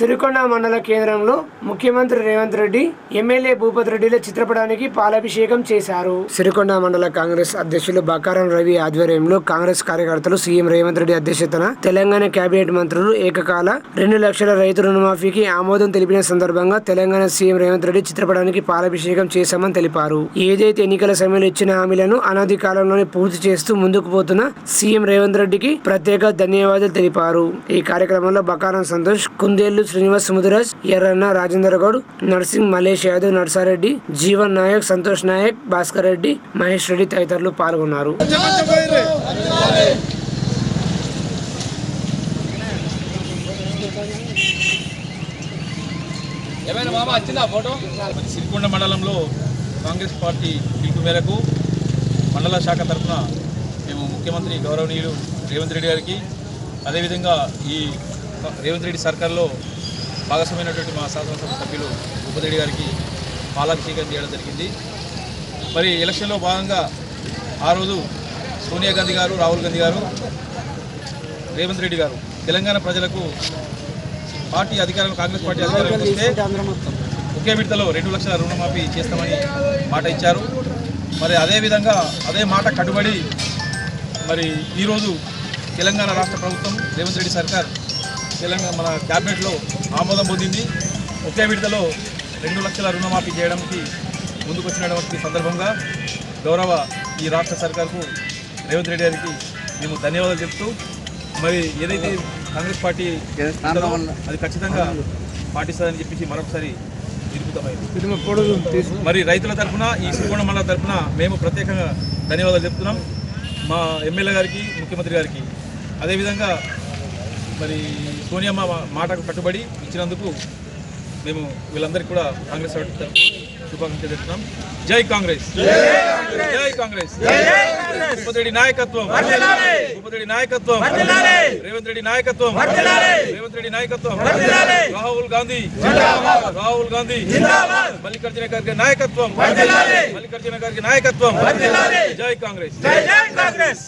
సిరికొండ మండల కేంద్రంలో ముఖ్యమంత్రి రేవంత్ రెడ్డి ఎమ్మెల్యే భూపత్ రెడ్డిల చిత్రపటానికి పాలాభిషేకం చేశారు. సిరికొండ మండల కాంగ్రెస్ అధ్యక్షులు బకారం రవి ఆధ్వర్యంలో కాంగ్రెస్ కార్యకర్తలు సీఎం రేవంత్ రెడ్డి అధ్యక్షతన తెలంగాణ కేబినెట్ మంత్రులు ఏకకాల రెండు లక్షల రైతు రుణమాఫీకి ఆమోదం తెలిపిన సందర్భంగా తెలంగాణ సీఎం రేవంత్ రెడ్డి చిత్రపటానికి పాలాభిషేకం చేశామని తెలిపారు. ఏదైతే ఎన్నికల సమయంలో ఇచ్చిన హామీలను అనాది కాలంలోనే పూర్తి చేస్తూ ముందుకు పోతున్న సీఎం రేవంత్ రెడ్డికి ప్రత్యేక ధన్యవాదాలు తెలిపారు. ఈ కార్యక్రమంలో బకారం సంతోష్ కుందేళ్ళు శ్రీనివాస్ ముదిరాజ్ ఎర్రన్న రాజేందర్ గౌడ్ నర్సింగ్ మలేష్ యాదవ్ నర్సారెడ్డి జీవన్ నాయక్ సంతోష్ నాయక్ భాస్కర్ రెడ్డి మహేష్ రెడ్డి తదితరులు పాల్గొన్నారు. ఏమైనా మామ వచ్చిందా ఫోటో? మరి సిరికొండ మండలంలో కాంగ్రెస్ పార్టీ పిలుపు మేరకు మండల శాఖ తరఫున మేము ముఖ్యమంత్రి గౌరవనీయులు రేవంత్ రెడ్డి గారికి అదేవిధంగా ఈ రేవంత్ రెడ్డి సర్కార్లో భాగస్వామైనటువంటి మా శాసనసభ సభ్యులు ఉపరెడ్డి గారికి పాలాభిషేకం చేయడం జరిగింది. మరి ఎలక్షన్లో భాగంగా ఆ రోజు సోనియా గాంధీ గారు రాహుల్ గాంధీ గారు రేవంత్ రెడ్డి గారు తెలంగాణ ప్రజలకు పార్టీ అధికారం కాంగ్రెస్ పార్టీ అధికారంలోకి వస్తే ఒకే విడతలో రెండు లక్షల రుణమాఫీ చేస్తామని మాట ఇచ్చారు. మరి అదే విధంగా అదే మాట కట్టుబడి మరి ఈరోజు తెలంగాణ రాష్ట్ర ప్రభుత్వం రేవంత్ రెడ్డి సర్కార్ తెలంగాణ మన క్యాబినెట్లో ఆమోదం పొందింది. ఒకే విడతలో రెండు లక్షల రుణమాఫీ చేయడానికి ముందుకు వచ్చినటువంటి సందర్భంగా గౌరవ ఈ రాష్ట్ర సర్కార్కు రేవంత్ రెడ్డి గారికి మేము ధన్యవాదాలు చెప్తూ మరి ఏదైతే కాంగ్రెస్ పార్టీ అది ఖచ్చితంగా పాటిస్తుందని చెప్పేసి మరొకసారి నిరూపితమైంది. మరి రైతుల తరఫున ఈ శ్రీకోణ మండల తరఫున మేము ప్రత్యేకంగా ధన్యవాదాలు చెప్తున్నాం. మా ఎమ్మెల్యే గారికి ముఖ్యమంత్రి గారికి. అదేవిధంగా మరి సోనియమ్మ మా- మాటకు కట్టుబడి ఇచ్చినందుకు మేము వీళ్ళందరికీ కూడా కాంగ్రెస్ శుభాకాంక్షలు చెప్తున్నాం జై కాంగ్రెస్. జై కాంగ్రెస్. భూపతి రెడ్డి నాయకత్వం. భూపతి నాయకత్వం. రేవంత్ రెడ్డి నాయకత్వం. రేవంత్ రెడ్డి నాయకత్వం. రాహుల్ గాంధీ. రాహుల్ గాంధీ. మల్లికార్జున గారికి నాయకత్వం. మల్లికార్జున గారికి నాయకత్వం. జై కాంగ్రెస్.